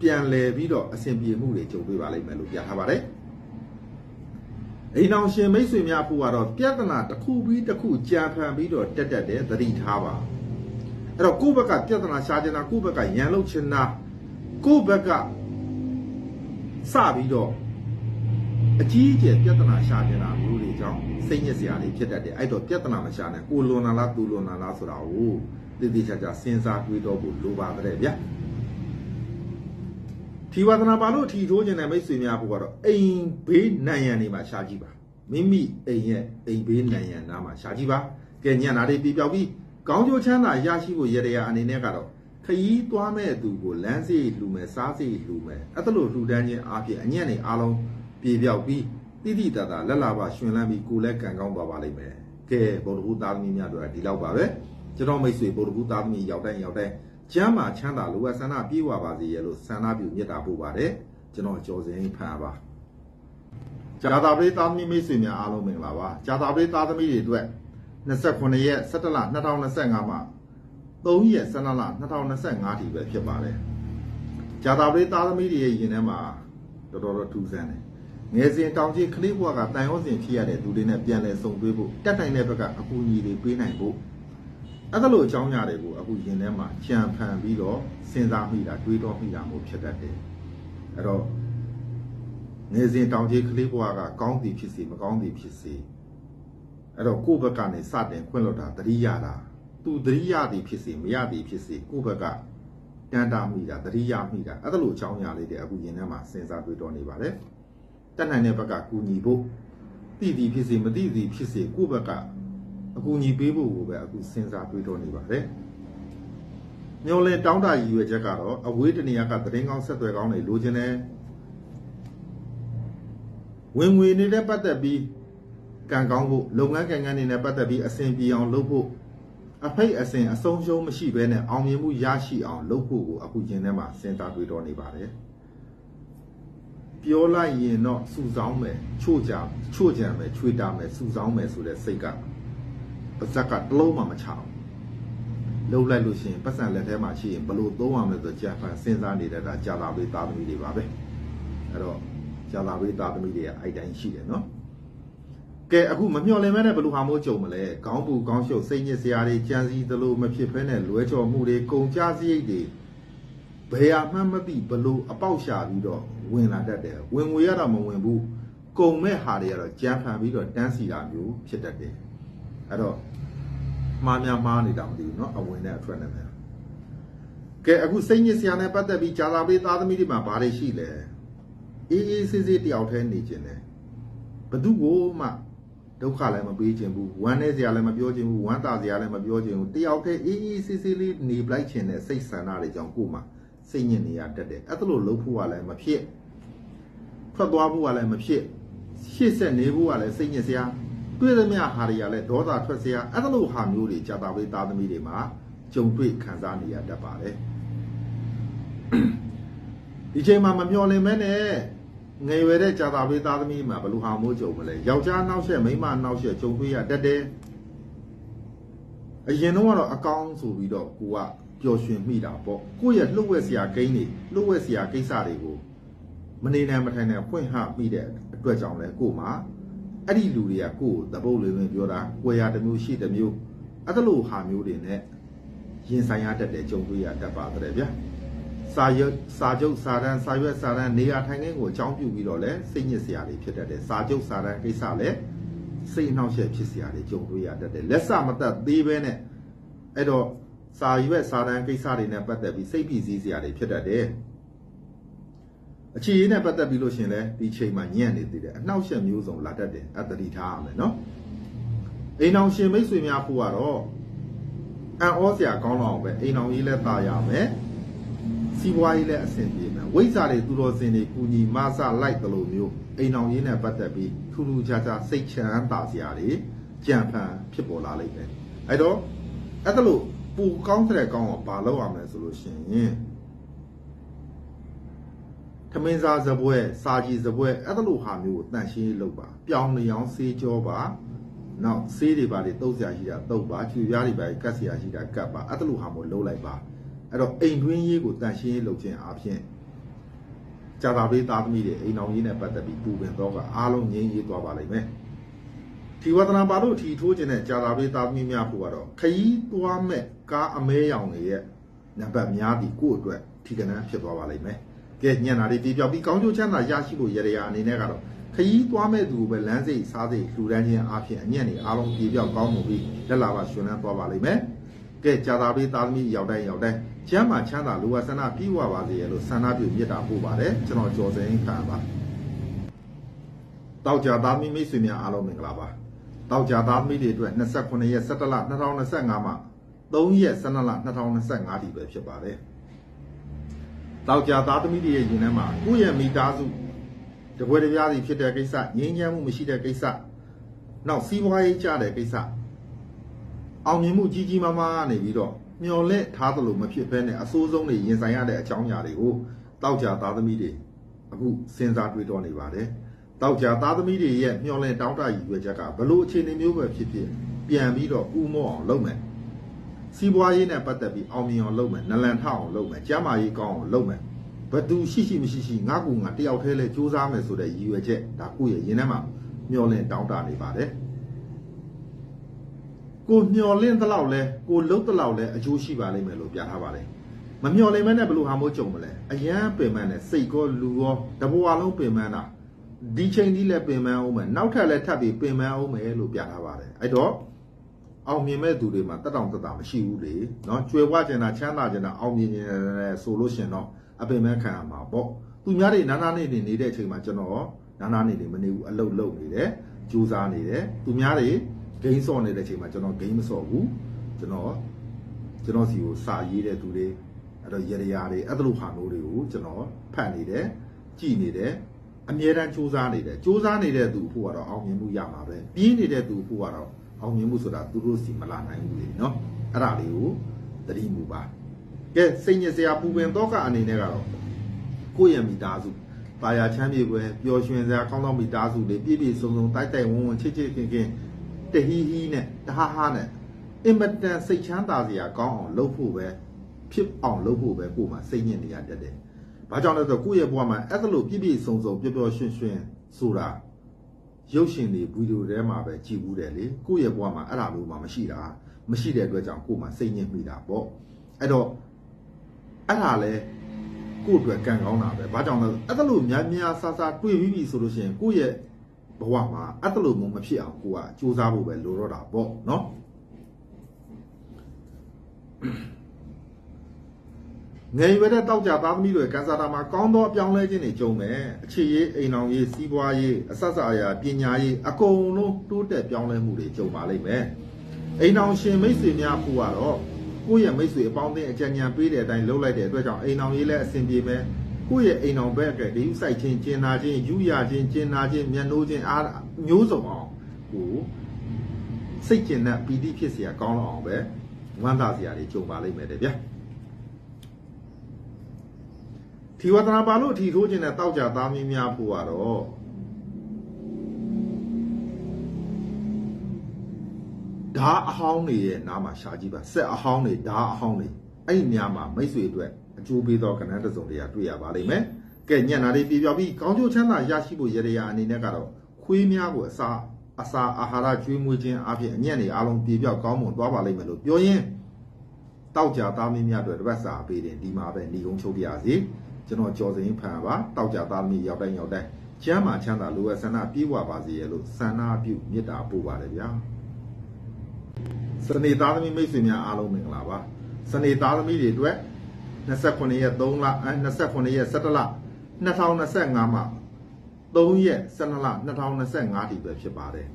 ပြန်လဲပြီးတော့အဆင်ပြေမှုတွေကြုံတွေ့ပါလိမ့်မယ်လို့ပြထားပါတယ် အိမ်အောင်ရှင်မိတ်ဆွေများဖို့ကတော့ပြဿနာတစ်ခုပြီးတစ်ခုကြာဖန်ပြီးတော့တက်တက်တယ်သတိထားပါအဲ့တော့ကိုယ့်ဘက်ကပြဿနာရှာချင်တာကိုယ့်ဘက်ကရန်လုပ်ချင်တာကိုယ့်ဘက်ကစပြီးတော့အကြီးအကျယ်ပြဿနာရှာချင်တာမျိုးတွေကြောင့်စိတ်ညစ်စရာတွေဖြစ်တတ်တယ်အဲ့တော့ပြဿနာမရှာနဲ့ကိုလွန်လာလားသူလွန်လာလားဆိုတာကိုတည်တည်ချာချာစဉ်းစားတွေးတော့ဖို့လိုပါတယ်ဗျာ ထီဝါသနာပါလို့ထီထိုးခြင်းတဲ့မိတ်ဆွေများဖို့ကတော့အိမ်ဘေးနံရံနေမှာရှာကြည့်ပါမိမိအိမ်ရဲ့အိမ်ဘေးနံရံနားမှာရှာကြည့်ပါကဲညံ့တာတွေပြပြောက်ပြီးကောင်းကျိုးချမ်းသာရရှိဖို့ရရအနေနဲ့ကတော့ခရီးသွားမဲ့သူကိုလမ်းစီလှူမယ်စားစီလှူမယ်အဲ့ဒါလို့လှူဒန်းခြင်းအပြင်အညံ့နေအားလုံးပြေပြောက်ပြီးတိတိတတာလက်လာပါရှင်လန်းပြီးကိုလည်းကံကောင်းသွားပါလိမ့်မယ်ကဲဗုဒ္ဓဘုသားသမီးများတို့ကဒီလောက်ပါပဲကျွန်တော်မိတ်ဆွေဗုဒ္ဓဘုသားသမီးရောက်တိုင်းရောက်တိုင်း ကျမ်းမာချမ်းသာလိုအပ်ဆန္ဒပြေဝပါစေရဲ့လို့ဆန္ဒပြုမေတ္တာပို့ပါတယ်ကျွန်တော်ကြော်စင်ဖန်ပါဇာတာပရိသားသမီးမိတ်ဆွေများအားလုံးမင်္ဂလာပါဇာတာပရိသားသမီးတွေအတွက်29ရက်17လ2025မှာ3ရက်17လ2025ထိပဲဖြစ်ပါတယ်ဇာတာပရိသားသမီးတွေရဲ့ယင်ထဲမှာတော်တော်တော့ထူးဆန်းတယ်ငယ်စဉ်တောင်ကြီးကလေးဘွားကတန်ရုံးစဉ်ဖြစ်ရတဲ့သူတွေနဲ့ပြန်လည်ဆုံတွေ့ဖို့တက်တိုင်တဲ့ဘက်ကအကူအညီတွေပေးနိုင်ဖို့ အဲ့ဒါလိုအကြောင်းအရာတွေကိုအခုယင်ထဲမှာကြံဖန်ပြီးတော့စဉ်းစားမိတာတွေးတောမိတာမျိုးဖြစ်တတ်တယ်အဲ့တော့ငယ်စဉ်တောင်ကြီးကလေးဘွားကကောင်းသည်ဖြစ်စေမကောင်းသည်ဖြစ်စေအဲ့တော့ကိုယ့်ဘက်ကနေစတင်ခွင့်လွတ်တာတတိယတာသူတတိယသည်ဖြစ်စေမရသည်ဖြစ်စေကိုယ့်ဘက်ကတန်တာမိတာတတိယမိတာအဲ့ဒါလိုအကြောင်းအရာလေးတွေအခုယင်ထဲမှာစဉ်းစားတွေးတောနေပါတယ်တက်နိုင်တဲ့ဘက်ကကူညီဖို့သိသည်ဖြစ်စေမသိသည်ဖြစ်စေကိုယ့်ဘက်က အကူအညီပေးဖို့ကိုပဲအခုစဉ်းစားတွေးတောနေပါတယ်။ညော်လဲတောင်းတရည်ရွယ်ချက်ကတော့အဝေးတနေရာကသတင်းကောင်းဆက်သွယ်ကောင်းတွေလိုချင်တယ်။ဝင်ငွေနေတဲ့ပတ်သက်ပြီးကံကောင်းဖို့လုပ်ငန်းကံကန်းတွေနဲ့ပတ်သက်ပြီးအဆင်ပြေအောင်လုပ်ဖို့အဖိတ်အစဉ်အဆုံးရှုံးမရှိဘဲနဲ့အောင်မြင်မှုရရှိအောင်လုပ်ဖို့ကိုအခုကျင်းထဲမှာစဉ်းစားတွေးတောနေပါတယ်။ပြောလိုက်ရင်တော့စူဆောင်းမယ်ချို့ကြချို့ကြံမယ်ချွေတာမယ်စူဆောင်းမယ်ဆိုတဲ့စိတ်က ပါဇက်ကတလုံးမှမချအောင်လှုပ်လိုက်လို့ရှိရင်ပတ်စံလက်ထဲမှာရှိရင်ဘလို့သုံးရမလဲဆိုကြံဖန်စဉ်းစားနေတဲ့ဒါကြာလာပေးသားသမီးတွေပါပဲအဲ့တော့ကြာလာပေးသားသမီးတွေကအဲ့တိုင်းရှိတယ်နော်ကဲအခုမမျှော်လင့်မဲနဲ့ဘလို့ဟာမိုးကြုံမလဲခေါင်းပူခေါင်းရှုပ်စိတ်ညစ်စရာတွေကြံစည်သလိုမဖြစ်ဖဲနဲ့လွဲချော်မှုတွေကုန်ကြစရိတ်တွေဘယ်ဟာမှမသိဘလို့အပေါက်ရှာပြီးတော့ဝင်လာတတ်တယ်ဝင်ငွေရတော့မဝင်ဘူးကုံမဲ့ဟာတွေကတော့ကြမ်းဖန်ပြီးတော့တန်းစီတာမျိုးဖြစ်တတ်တယ်အဲ့တော့ မှားများမှားနေတာမသိဘူးเนาะအဝင်နဲ့အထွက်နဲ့ပဲကဲအခုစိတ်ညစ်စရာနဲ့ပတ်သက်ပြီးဂျာလာပေးသားသမီးတွေမှာဘာတွေရှိလဲအေးအေးဆေးဆေးတယောက်တည်းနေခြင်းတယ်ဘသူကိုမှဒုက္ခလည်းမပေးခြင်းဘူးဝမ်းနေစရာလည်းမပြောခြင်းဘူးဝမ်းသာစရာလည်းမပြောခြင်းဘူးတယောက်တည်းအေးအေးဆေးဆေးလေးနေပလိုက်ခြင်းနဲ့စိတ်ဆန္ဒတွေကြောင့်ကိုယ်မှာစိတ်ညစ်နေရတတ်တယ်အဲ့ဒါလို့လှုပ်ဖို့ကလည်းမဖြစ်ထွက်သွားဖို့ကလည်းမဖြစ်ရှေ့ဆက်နေဖို့ကလည်းစိတ်ညစ်စရာ တွေ့သမျှဟာတွေကလည်းဒေါသထွက်စရာအဲ့ဒါလို့ဟာမျိုးတွေကြာတာဝေးသားသမီးတွေမှာကြုံတွေ့ခံစားနေရတတ်ပါတယ်ဒီချိန်မှာမမျှော်လင့်မဲနဲ့ငယ်ရွယ်တဲ့ကြာတာဝေးသားသမီးမှာဘလူဟာမိုးကြုံမလဲယောက်ျားနောက်ဆက်မိန်းမနောက်ဆက်ကြုံတွေ့ရတတ်တယ်အရင်တော့ကတော့အကောင်းဆိုပြီးတော့ကိုကပျော်ရွှင်မိတာပေါ့ကိုယ့်ရဲ့လှုပ်ဝက်စရာဂိမ်းတွေလှုပ်ဝက်စရာကိစ္စတွေကိုမနေနိုင်မထိုင်နိုင်ဖွင့်ဟမိတဲ့အတွက်ကြောင့်လဲကို့မှာ အဲ့ဒီလူတွေကကိုယ့်ကိုသပုတ်လေးဝင်ပြောတာကွယ်ရတစ်မျိုးရှိတစ်မျိုးအဲ့ဒါလိုဟာမျိုးတွေနဲ့ရင်ဆိုင်ရတတ်တဲ့ကြုံတွေ့ရတတ်ပါတယ်ဗျာစာရွက်စာချုပ်စာတမ်းစာရွက်စာတမ်းနေရာထိုင်ခင်းကိုအကြောင်းပြုပြီးတော့လဲစိတ်ညစ်စရာတွေဖြစ်တတ်တယ်စာချုပ်စာတမ်းကိစ္စလည်းစိတ်နှောက်ယှက်ဖြစ်စရာတွေကြုံတွေ့ရတတ်တယ်လက်စမသက်သေးပဲနဲ့အဲ့တော့စာရွက်စာတမ်းကိစ္စတွေနဲ့ပတ်သက်ပြီးစိတ်ဖိစီးစရာတွေဖြစ်တတ်တယ် အခြေအနေနဲ့ပတ်သက်ပြီးလို့ရှင်လဲဒီချိန်မှာညံ့နေသေးတယ်အနှောက်အယှက်မျိုးစုံလာတတ်တယ်အတ္တိထားရမယ်နော်အိမ်အောင်ရှင်မိတ်ဆွေများဖို့ကတော့အံ့ဩစရာကောင်းလောက်ပဲအိမ်အောင်ကြီးလဲတာရမယ်စီးပွားရေးလဲအဆင်ပြေမယ်ဝိဇ္ဇာတွေသူတော်စင်တွေကုညီမဆလိုက်တလို့မျိုးအိမ်အောင်ကြီးနဲ့ပတ်သက်ပြီးထူးထူးခြားခြားစိတ်ချမ်းသာစရာတွေကြံဖန်ဖြစ်ပေါ်လာလိမ့်မယ်အဲ့တော့အဲ့ဒါလို့ပူကောင်းတဲ့ကောင်းကိုဘာလုပ်ရမလဲဆိုလို့ရှင် ထမင်းစားစပွဲစာကြည်စပွဲအဲ့ဒါလို့ဟာမျိုးကိုတန်ရှင်းလုပ်ပါပြောင်းနေအောင်စေးကြောပါနောက်ဆေးတွေပါတွေတုတ်စရာရှိတာတုတ်ပါချွေပြားတွေပါကတ်စရာရှိတာကတ်ပါအဲ့ဒါလို့ဟာမျိုးလုပ်လိုက်ပါအဲ့တော့အိမ်တွင်းရေးကိုတန်ရှင်းရေးလုပ်ခြင်းအပြင်ကြာသာပေးသားသမီးတွေအိမ်အောင်ရေးနဲ့ပတ်သက်ပြီးပူပင်တော့ကအားလုံးငြိမ်းရေးသွားပါလိမ့်မယ်ဒီဝဒနာပါလို့ထီထိုးခြင်းနဲ့ကြာသာပေးသားသမီးများဖို့ကတော့ခရီးသွားမဲ့ကားအမဲရောင်တွေရဲ့နံပါတ်များပြီးကိုယ့်အတွက်ထီကနန်းဖြစ်သွားပါလိမ့်မယ် ကဲညံ့တာတွေပြေပြောက်ပြီးကောင်းကျိုးချမ်းသာရရှိဖို့ရရအနေနဲ့ကတော့ခရီးသွားမဲ့သူကိုပဲလမ်းစိတ်စားစိတ်လှူဒန်းခြင်းအပြင်အညံ့နေအားလုံးပြေပြောက်ကောင်းမှုပြီးလက်လာပါရှင်လန်းသွားပါလိမ့်မယ်ကဲကြာသာပေးသားသမီးရောက်တိုင်းရောက်တိုင်းကျမ်းမာချမ်းသာလူဝဆန္ဒပြေဝပါစေရလို့ဆန္ဒပြုမြတ်တာပို့ပါတယ်ကျွန်တော်ကျော်စိန်ခံပါတောက်ကြသားသမီးမိတ်ဆွေများအားလုံးမင်္ဂလာပါတောက်ကြသားသမီးတွေအတွက်29ရက်17လ2025မှာ3ရက်12လ2025ဒီပဲဖြစ်ပါတယ် တောက်ကြသားသမီးတွေရဲ့ယင်ထဲမှာကိုယ့်ရဲ့မိသားစုတပွဲတပြားစီဖြစ်တဲ့ကိစ္စငြင်းချမ်းမှုမရှိတဲ့ကိစ္စနောက်စီးပွားရေးကြတဲ့ကိစ္စအောင်မြင်မှုကြီးကြီးမားမားနေပြီးတော့မျော်လင့်ထားသလိုမဖြစ်ဘဲနဲ့အဆိုးဆုံးတွေရင်ဆိုင်ရတဲ့အကြောင်းအရာတွေကိုတောက်ကြသားသမီးတွေအခုစဉ်းစားတွေးတောနေပါတယ်တောက်ကြသားသမီးတွေရဲ့မျော်လင့်တောင်းတရည်ရွယ်ချက်ကဘလို့အခြေအနေမျိုးပဲဖြစ်ဖြစ်ပြန်ပြီးတော့ဥမော့အောင်လုပ်မယ် စီးပွားရေးနဲ့ပတ်သက်ပြီးအောင်မြင်အောင်လုပ်မယ်နလန်ထအောင်လုပ်မယ်ကျမ်းမာရေးကောင်းအောင်လုပ်မယ်ဘသူရှိရှိမရှိရှိငါကူငါတယောက်တည်းလဲစူးစမ်းမယ်ဆိုတဲ့ရည်ရွယ်ချက်ဒါကိုယ့်ရဲ့ရင်ထဲမှာမျောလင့်တောင်းတနေပါတယ်ကိုမျောလင့်သလောက်လဲကိုလှုပ်သလောက်လဲအကျိုးရှိပါလိမ့်မယ်လို့ပြထားပါတယ်မမျောလင့်မဲနဲ့ဘယ်လိုဟာမို့ကြုံမလဲအရန်ပင်မနဲ့စိတ်ကောလူရောတဘွာလုံးပင်မတာဒီချိန်ကြီးလဲပင်မအောင်မယ်နောက်ထပ်လဲထပ်ပြီးပင်မအောင်မယ်လို့ပြထားပါတယ်အဲ့တော့ အောင်မြင်မဲ့သူတွေမှာတက်တောင်တက်တာမရှိဘူးလေเนาะကျွယ်ဝကျင်တာချမ်းသာကျင်တာအောင်မြင်နေတယ်ဆိုလို့ရှင်တော့အပင်မဲ့ခံရမှာပေါ့သူများတွေနာနာနေနေနေတဲ့အချိန်မှာကျွန်တော်နာနာနေနေမနေဘူးအလုတ်လုတ်နေတယ်ကြိုးစားနေတယ်သူများတွေဂိမ်းစော့နေတဲ့အချိန်မှာကျွန်တော်ဂိမ်းမစော့ဘူးကျွန်တော်ကျွန်တော်စီကိုစာရေးတဲ့သူတွေအဲ့တော့ရရတွေအဲ့လိုဟာမျိုးတွေကိုကျွန်တော်ဖတ်နေတယ်ကြည်နေတယ်အမြဲတမ်းစူးစမ်းနေတယ်စူးစမ်းနေတဲ့သူဖို့ကတော့အောင်မြင်မှုရမှာပဲပြင်းနေတဲ့သူဖို့ကတော့ အောင်မြင်မှုဆိုတာသူတို့စီမလာနိုင်ဘူးလေနော်အဲ့ဒါလေးကိုသတိမူပါကဲစိတ်ညစ်စရာပူပင်တော့ကအနေနဲ့ကတော့ကိုယ့်ရဲ့မိသားစုပါရချမ်းမြေပွဲပျော်ရွှင်စရာကောင်းကောင်းမိသားစုတွေပြည့်ပြည့်စုံစုံတိုက်တိုက်ဝန်းဝန်းချစ်ချစ်ခင်ခင်တဟီဟီနဲ့တဟာဟာနဲ့အင်မတန်စိတ်ချမ်းသာစရာကောင်းအောင်လုပ်ဖို့ပဲဖြစ်အောင်လုပ်ဖို့ပဲကိုယ်မှာစိတ်ညစ်နေရတတ်တယ်။ဘာကြောင့်လဲဆိုတော့ကိုယ့်ရဲ့ဘဝမှာအဲ့ဒါလိုပြည့်ပြည့်စုံစုံပျော်ပျော်ရွှင်ရွှင်ဆိုတာ ရုပ်ရှင်တွေဗီဒီယိုထဲမှာပဲကြည်ဘူးတယ်လေကိုယ့်ရဲ့ဘဝမှာအဲ့ဒါလိုမှမရှိတာမရှိတဲ့အတွက်ကြောင့်ကိုယ်မှာစိတ်ညစ်မိတာပေါ့အဲ့တော့အဲ့ဒါလဲကိုယ့်အတွက်ကံကောင်းတာပဲဘာကြောင့်လဲအဲ့ဒါလိုများများဆာဆာတွေ့ပြီးပြီဆိုလို့ရှိရင်ကိုယ့်ရဲ့ဘဝမှာအဲ့ဒါလိုမျိုးမဖြစ်အောင်ကိုကစူးစမ်းဖို့ပဲလိုတော့တာပေါ့နော် ငယ်ရွယ်တဲ့တောက်ကြသားသမီးတွေကန်းစာတာမှာကောင်းသောအပြောင်းလဲခြင်းတွေကြုံမယ်အခြေရေးအိမ်အောင်ရေးစီးပွားရေးအဆက်အရာပညာရေးအကုန်လုံးတိုးတက်ပြောင်းလဲမှုတွေကြုံပါလိမ့်မယ်အိမ်အောင်ရှင်မိတ်ဆွေများဖို့ကတော့ကိုယ့်ရဲ့မိတ်ဆွေအပေါင်းအသင်းအကြံဉာဏ်ပေးတဲ့အတိုင်းလုပ်လိုက်တဲ့အတွက်ကြောင့်အိမ်အောင်ရေးလည်းအဆင်ပြေမယ်ကိုယ့်ရဲ့အိမ်အောင်ဘက်အတွက်ဒီဥဆိုင်ချင်းကျင်နာချင်းယူရချင်းကျင်နာချင်းမျက်နှိုးချင်းအားမျိုးစုံအောင်ကိုစိတ်ကျင်တဲ့ပီတိဖြစ်เสียကောင်းလောက်အောင်ပဲဝမ်းသာစရာတွေကြုံပါလိမ့်မယ်တဲ့ဗျာ ထီဝတနာပါလို့ထီထိုးခြင်းနဲ့တောက်ကြသားမင်းများဖို့ကတော့ဓာအဟောင်းတွေရဲ့နားမှာရှာကြည့်ပါဆက်အဟောင်းတွေဓာအဟောင်းတွေအဲ့ဒီနေရာမှာမိတ်ဆွေအတွက်အကျိုးပေးသောကဏ္ဍတစ်စုံတရာတွေ့ရပါလိမ့်မယ်ကဲညံ့တာတွေပြပြပြီးကောင်းကျိုးချမ်းသာရရှိဖို့ရရအနေနဲ့ကတော့ခွေးများကိုအစာအစာအာဟာရကျွေးမွေးခြင်းအပြင်အညံ့တွေအားလုံးပြပြောက်ကောင်းမွန်သွားပါလိမ့်မယ်လို့ပြောရင်းတောက်ကြသားမင်းများအတွက်တပတ်စာပေးတယ်ဒီမှာပဲညီကုန်းချုပ်ပြရစီ ကျွန်တော်ကြော်စိန်ဖန်ပါတောက်ကြသားမင်းရောက်တိုင်းရောက်တိုင်းကျမ်းမာချမ်းသာလိုအပ်ဆန္ဒပြေဝပါစေရလို့ဆန္ဒပြုမေတ္တာပို့ပါတယ်ဗျာစနေသားသမီးမိတ်ဆွေများအားလုံးမင်္ဂလာပါစနေသားသမီးတွေအတွက်29ရက်3လအဲ29ရက်17လ2025မှာ3ရက်12လ2025ဒီပဲဖြစ်ပါတယ်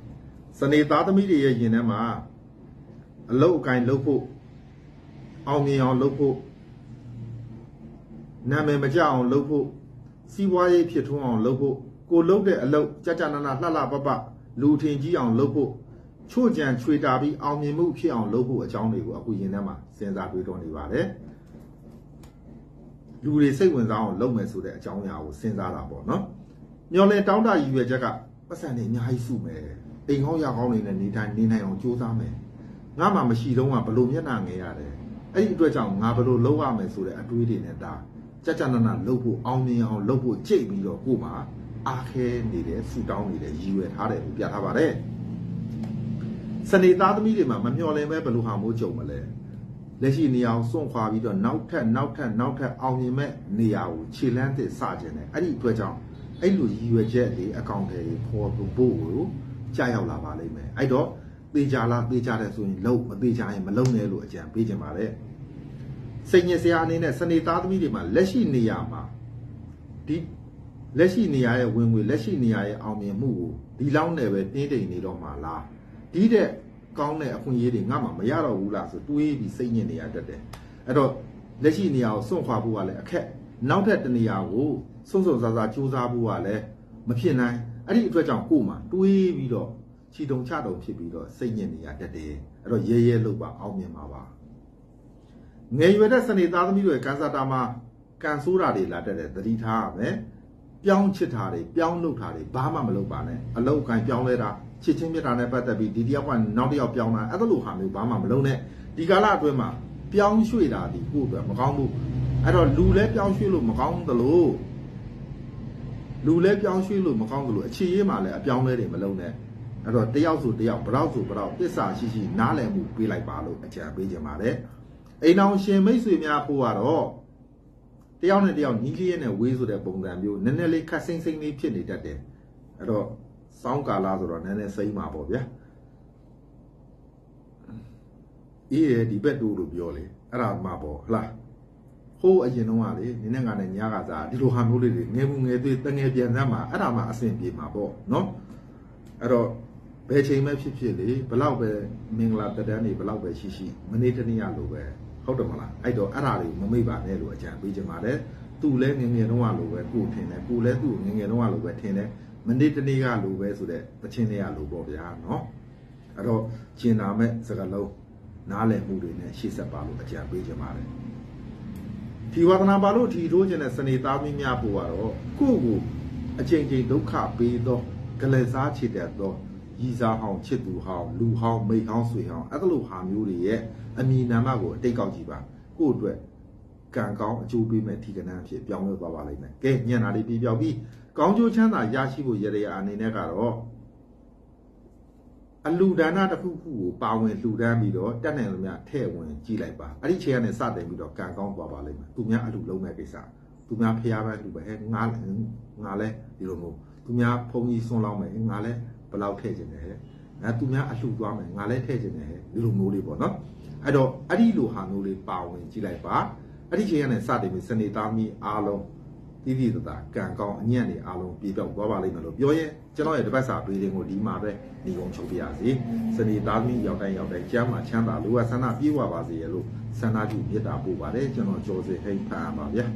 စနေသားသမီးတွေရဲ့ယင်ထဲမှာအလုတ်အကင်လုပ်ဖို့အောင်မြင်အောင်လုပ်ဖို့ နာမည်မကြအောင်လုပ်ဖို့စီးပွားရေးဖြစ်ထွန်းအောင်လုပ်ဖို့ကိုလုပ်တဲ့အလုပ်ကြကြနာနာလှလှပပလူထင်ကြီးအောင်လုပ်ဖို့ချို့ကြံချွေတာပြီးအောင်မြင်မှုဖြစ်အောင်လုပ်ဖို့အကြောင်းတွေကိုအခုရင်ထဲမှာစဉ်းစားတွေးတောနေပါတယ်လူတွေစိတ်ဝင်စားအောင်လုပ်မယ်ဆိုတဲ့အကြောင်းအရာကိုစဉ်းစားတာပေါ့နော်မျော်လင့်တောင်းတရည်ရွယ်ချက်ကပတ်စံနေအများကြီးစုမယ်အိမ်ကောင်းရကောင်းနေနဲ့နေတိုင်းနေနိုင်အောင်ကြိုးစားမယ်ငါမှမရှိတော့ကဘလို့မျက်နှာငယ်ရတယ်အဲ့ဒီအတွက်ကြောင့်ငါဘလို့လုပ်ရမယ်ဆိုတဲ့အတွေးတွေနဲ့ဒါ ကြကြနာနာလုပ်ဖို့အောင်မြင်အောင်လုပ်ဖို့ကြိတ်ပြီးတော့ကို့မှာအားခဲနေတယ်ဆူတောင်းနေတယ်ရည်ရွယ်ထားတယ်လို့ပြထားပါတယ်စနေသားသမီးတွေမှာမမျှော်လင့်ပဲဘလို့ဟာမိုးကြုံမလဲလက်ရှိနေအောင်စွန့်ခွာပြီးတော့နောက်ထပ်နောက်ထပ်နောက်ထပ်အောင်မြင်မဲ့နေရာကိုခြေလန်းသစ်စခြင်းတယ်အဲ့ဒီအတွက်ကြောင့်အဲ့လိုရည်ရွယ်ချက်တွေအကောင့်တွေပေါ်ဖို့ဖို့ကိုကြာရောက်လာပါလိမ့်မယ်အဲ့တော့သေချာလားသေချာတယ်ဆိုရင်လုံးမသေချာရင်မလုံးနဲ့လို့အကြံပေးခြင်းပါတယ် စိတ်ညစ်စရာအနေနဲ့စနေသားသမီးတွေမှာလက်ရှိနေရာမှာဒီလက်ရှိနေရာရဲ့ဝင်ငွေလက်ရှိနေရာရဲ့အောင်မြင်မှုကိုဒီလောက်နဲ့ပဲတင်းတိမ်နေတော့မှလားဒီတဲ့ကောင်းတဲ့အခွင့်အရေးတွေငါမှမရတော့ဘူးလားဆိုတွေးပြီးစိတ်ညစ်နေရတတ်တယ်အဲ့တော့လက်ရှိနေရာကိုစွန့်ခွာဖို့ကလည်းအခက်နောက်ထပ်တနေရာကိုစွန့်စွန့်စားစားကြိုးစားဖို့ကလည်းမဖြစ်နိုင်အဲ့ဒီအတွက်ကြောင့်ကို့မှာတွေးပြီးတော့ချီတုံချတုံဖြစ်ပြီးတော့စိတ်ညစ်နေရတတ်တယ်အဲ့တော့ရဲရဲလို့ပါအောင်မြင်ပါပါ ငယ်ရွယ်တဲ့စနေသားသမီးတွေကန်ဆာတာမှာကန်ဆိုးတာတွေလာတတ်တယ်သတိထားရမယ်ပြောင်းချစ်တာတွေပြောင်းလုပ်တာတွေဘာမှမလုပ်ပါနဲ့အလောက်ကန်ပြောင်းလဲတာချစ်ချင်းမြတ်တာနဲ့ပတ်သက်ပြီးဒီတယောက်ကနောက်တစ်ယောက်ပြောင်းတာအဲ့ဒါလိုဟာမျိုးဘာမှမလုပ်နဲ့ဒီကာလအတွင်းမှာပြောင်းရွှေ့တာဒီကိုယ့်အတွက်မကောင်းဘူးအဲ့တော့လူလဲပြောင်းရွှေ့လို့မကောင်းသလိုလူလဲပြောင်းရွှေ့လို့မကောင်းသလိုအခြေရေးမှာလည်းအပြောင်းလဲတွေမလုပ်နဲ့အဲ့တော့တယောက်ဆိုတယောက်ဘရောက်ဆိုဘရောက်သစ္စာရှိရှိနားလည်မှုပေးလိုက်ပါလို့အကြံပေးခြင်းပါတယ် အိမ်အောင်ရှင်မိတ်ဆွေများဖို့ကတော့တယောက်နဲ့တယောက်ညီလေးနဲ့ဝေးဆိုတဲ့ပုံစံမျိုးနည်းနည်းလေးခက်စိမ့်စိမ့်လေးဖြစ်နေတတ်တယ်အဲ့တော့စောင်းကာလာဆိုတော့နည်းနည်းစိမ့်ပါပေါ့ဗျာအေးရဒီဘက်တူလို့ပြောလေအဲ့ဒါမှပေါ့ဟလားဟိုးအရင်တော့ကလေနင်းနဲ့ကနဲ့ညကစားဒီလိုဟာမျိုးလေးတွေငယ်မှုငယ်သေးတငယ်ပြန်စမ်းမှာအဲ့ဒါမှအဆင်ပြေမှာပေါ့နော်အဲ့တော့ဘယ်ချိန်မှဖြစ်ဖြစ်လေဘလောက်ပဲမင်္ဂလာတက်တန်းနေဘလောက်ပဲရှိရှိမနေ့တနေ့ရလို့ပဲ ဟုတ်တယ်မလားအဲ့တော့အဲ့ဒါတွေမမိတ်ပါနဲ့လို့အကြံပေးချင်ပါတယ်သူလဲငငယ်တော့လို့ပဲကိုထင်တယ်ကိုလဲသူ့ငငယ်တော့လို့ပဲထင်တယ်မနေ့တနေ့ကလိုပဲဆိုတဲ့ပချင်းတွေကလိုပေါ့ဗျာနော်အဲ့တော့ကျင်နာမဲ့စကားလုံးနားလည်မှုတွေနဲ့ရှေ့ဆက်ပါလို့အကြံပေးချင်ပါတယ်ဒီဝါဒနာပါလို့ထီထိုးခြင်းနဲ့စနေသားမင်းများပို့ကတော့ကိုယ့်ကိုအချိန်ချင်းဒုက္ခပေးသောဂလက်စားချစ်တဲ့သော ရည်စားဟောင်းချစ်သူဟောင်းလူဟောင်းမိတ်ဟောင်းဆွေဟောင်းအဲ့လိုဟာမျိုးတွေရဲ့အမည်နာမကိုအတိတ်ကောက်ကြည့်ပါကိုယ့်အတွက်ကံကောင်းအကျိုးပေးမဲ့ထီကနန်းဖြစ်ပြောင်းလဲသွားပါလိမ့်မယ်ကဲညံ့တာလေးပြပြောက်ပြီးကောင်းကျိုးချမ်းသာရရှိဖို့ရရအနေနဲ့ကတော့အလူဒါနတစ်ခုခုကိုပါဝင်လှူဒန်းပြီးတော့တက်နိုင်လို့များထဲ့ဝင်ကြည့်လိုက်ပါအဲ့ဒီချိန်ကနေစတင်ပြီးတော့ကံကောင်းသွားပါလိမ့်မယ်သူများအလူလုံးမဲ့ကိစ္စသူများဖျားပဲလူပဲဟဲ့ငါငါလဲဒီလိုမျိုးသူများဖုံကြီးဆွန်းလောက်မယ်ငါလဲ ဘယ်လောက်ထည့်ခြင်းလဲဟဲ့အဲသူများအလှသွားမယ်ငါလဲထည့်ခြင်းလဲဟဲ့ဒီလိုမျိုးလေးပေါ့နော်အဲ့တော့အဲ့ဒီလိုဟာမျိုးလေးပါဝင်ကြည့်လိုက်ပါအဲ့ဒီချိန်ကနေစတင်ပြီးစနေသားမီအားလုံးတိတိတသာကံကောင်းအညံ့နေအားလုံးပြေပြောက်သွားပါလိမ့်မယ်လို့ပြောရင်ကျွန်တော်ရဲ့တပတ်စာတွေးတင်ကိုဒီမှာပဲညီကုန်းချုပ်ပြရစီစနေသားမီရောက်တိုင်းရောက်တိုင်းကျမ်းမှာချမ်းသာလိုအပ်ဆန္ဒပြေဝပါစေရလို့ဆန္ဒပြုမေတ္တာပို့ပါတယ်ကျွန်တော်ကြော်စေဟိတ်ဖန်ပါဗျာ